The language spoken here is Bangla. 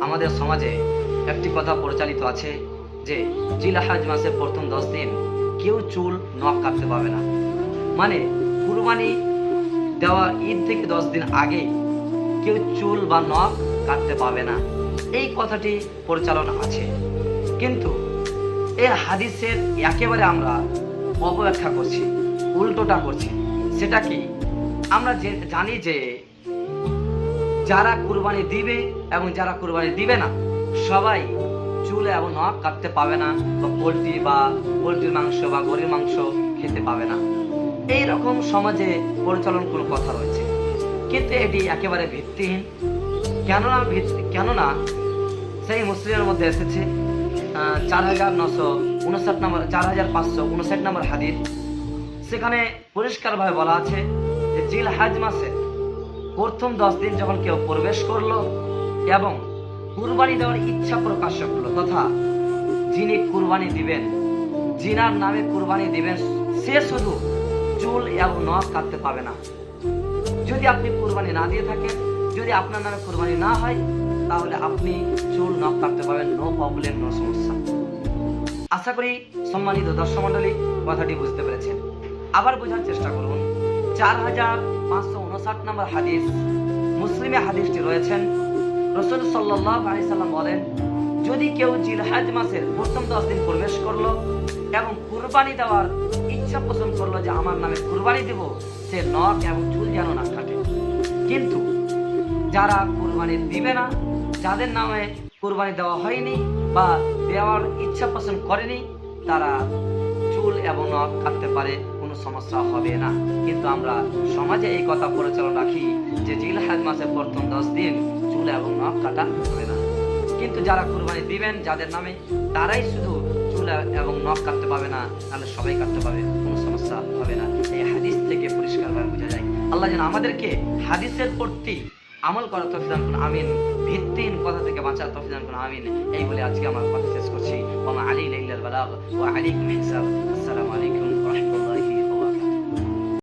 আমাদের সমাজে একটি কথা প্রচালিত আছে যে জিলাহাজ মাসের প্রথম দশ দিন কেউ চুল নখ কাটতে পাবে না। মানে কুরবানি দেওয়া ঈদ থেকে দশ দিন আগে কেউ চুল বা নখ কাটতে পাবে না। এই কথাটি পরিচালনা আছে। কিন্তু এই হাদিসের একেবারে আমরা অপব্যাখ্যা করছি, উল্টোটা করছি। সেটা কি? আমরা জানি যে যারা কুরবানি দিবে এবং যারা কুরবানি দিবে না, সবাই চুল এবং নখ কাটতে পাবে না বা পোলট্রি বা পোলট্রির মাংস বা গরির মাংস খেতে পাবে না। এই রকম সমাজে পরিচালন কোনো কথা রয়েছে। কিন্তু এটি একেবারে ভিত্তিহীন। কেননা ভিত্তি কেননা সেই মুসলিমের মধ্যে এসেছে চার হাজার নশো উনষাট নম্বর, চার হাজার পাঁচশো উনষাট নম্বর হাদির সেখানে পরিষ্কারভাবে বলা আছে যে জিল হাজ মাসে প্রথম দশ দিন যখন কেউ প্রবেশ করল এবং কুরবানি দেওয়ার ইচ্ছা প্রকাশ করল, তথা যিনি কুরবানি দিবেন জিনার নামে কুরবানি দিবেন, সে শুধু চুল এবং নখ কাটতে পাবে না। যদি আপনি কুরবানি না দিয়ে থাকেন, যদি আপনার নামে কুরবানি না হয়, তাহলে আপনি চুল, নখ কাটতে পারবেন, নো প্রবলেম, নো সমস্যা। আশা করি সম্মানিত দর্শক মন্ডলী কথাটি বুঝতে পেরেছেন। আবার বোঝার চেষ্টা করুন। চার হাজার পাঁচশো উনষাট নম্বর হাদিস। মুসলিমে হাদিসটি রয়েছেন। রসুল সাল্লাহ আলি সাল্লাম বলেন, যদি কেউ জিলহাজ মাসের প্রথম দশ দিন প্রবেশ করল এবং কুরবানি দেওয়ার ইচ্ছা পোষণ করল যে আমার নামে কুরবানি দিব, সে নখ এবং চুল যেন না কাটে। কিন্তু যারা কুরবানি দিবে না, যাদের নামে কুরবানি দেওয়া হয়নি বা দেওয়ার ইচ্ছা পোষণ করেনি, তারা চুল এবং নখ কাটতে পারে। কোনো সমস্যা হবে না। কিন্তু আমরা সমাজে এই কথা পরিচালনা রাখি যে জিলহাজ মাসের প্রথম দশ দিন চুল এবং নখ কাটা হবে না। কিন্তু যারা কুরবানি দিবেন, যাদের নামে, তারাই শুধু চুল এবং নখ কাটতে পাবে না, তাহলে সবাই কাটতে পাবে কোনো সমস্যা হবে না। এই হাদিস থেকে পরিষ্কারভাবে বোঝা যায়। আল্লাহ যেন আমাদেরকে হাদিসের প্রতি আমল করার তফিদান করুন, আমিন। ভিত্তিহীন কথা থেকে বাঁচার তফিদান করুন, আমিন। এই বলে আজকে আমার কথা শেষ করছি। ওমা আলী লাইলাল বালাগ ও আলাইকুম ইহসান আসসালামু আলাইকুম।